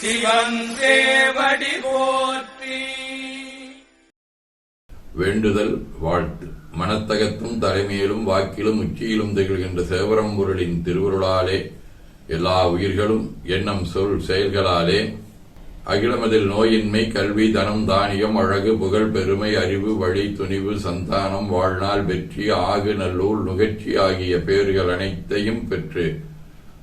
சிவன் போற்றி. வேண்டுதல் வாழ்த்து. மனத்தகத்தும் தலைமையிலும் வாக்கிலும் உச்சியிலும் திகழ்கின்ற சேவரம்பொருளின் திருவருளாலே எல்லா உயிர்களும் எண்ணம் சொல் செயல்களாலே அகிலமதில் நோயின்மை கல்வி தனம் தானியம் அழகு புகழ் பெருமை அறிவு வழி துணிவு சந்தானம் வாழ்நாள் வெற்றி ஆகு நல்லூர் நுகர்ச்சி ஆகிய பேறுகள் அனைத்தையும் பெற்று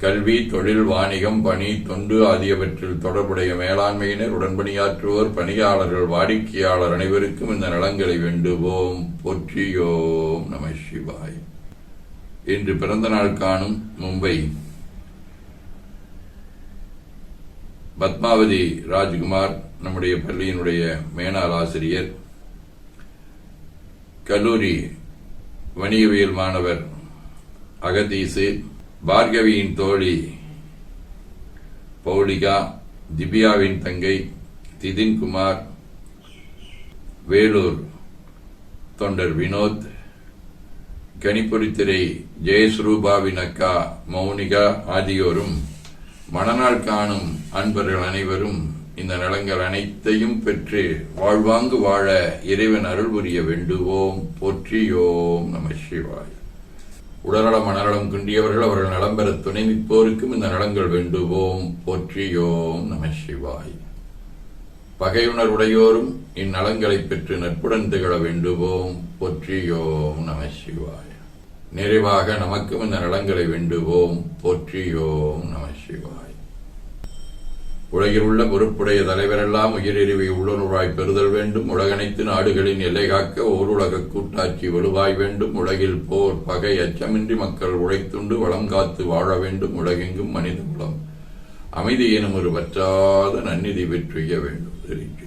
கல்வி தொழில் வாணிகம் பணி தொண்டு ஆகியவற்றில் தொடர்புடைய மேலாண்மையினர் உடன்பணியாற்றுவோர் பணியாளர்கள் வாடிக்கையாளர் அனைவருக்கும் இந்த நலங்களை வேண்டுவோம். போற்றியோம் நம சிவாய். இன்று பிறந்த நாள் காணும் மும்பை பத்மாவதி ராஜ்குமார் நம்முடைய பள்ளியினுடைய மேனாள் ஆசிரியர் கல்லூரி வணிகவியல் மாணவர் அகதீசு பார்கவியின் தோழி பௌலிகா திவ்யாவின் தங்கை திதின்குமார் வேலூர் தொண்டர் வினோத் கணிப்பொறித்திரை ஜெயஸ்ரூபாவின் அக்கா மௌனிகா ஆகியோரும் மணநாள் காணும் அன்பர்கள் அனைவரும் இந்த நலங்கள் அனைத்தையும் பெற்று வாழ்வாங்கு வாழ இறைவன் அருள் புரிய வேண்டுவோம். போற்றியோம் நம சிவாய். உடல்நலம் மனநலம் குன்றியவர்கள் அவர்கள் நலம் பெற துணைமிப்போருக்கும் இந்த நலங்கள் வேண்டுவோம். போற்றியோம் நம சிவாய். பகையுணர்வுடையோரும் இந்நலங்களை பெற்று நட்புடன் திகழ வேண்டுவோம். போற்றியோம் நம சிவாய். நிறைவாக நமக்கும் இந்த நலங்களை வேண்டுவோம். போற்றியோம் நம சிவாய். உலகில் உள்ள பொறுப்புடைய தலைவரெல்லாம் உயிரிழிவை உள்ளுணர்வாய் பெறுதல் வேண்டும். உலகனைத்து நாடுகளின் எல்லை காக்க ஓருலக கூட்டாட்சி வலுவாய் வேண்டும். உலகில் போர் பகை அச்சமின்றி மக்கள் உழைத்துண்டு வளம் காத்து வாழ வேண்டும். உலகெங்கும் மனித குலம் அமைதி எனும் ஒரு பற்றாத நன்னிதி பெற்றுய வேண்டும். திருச்சி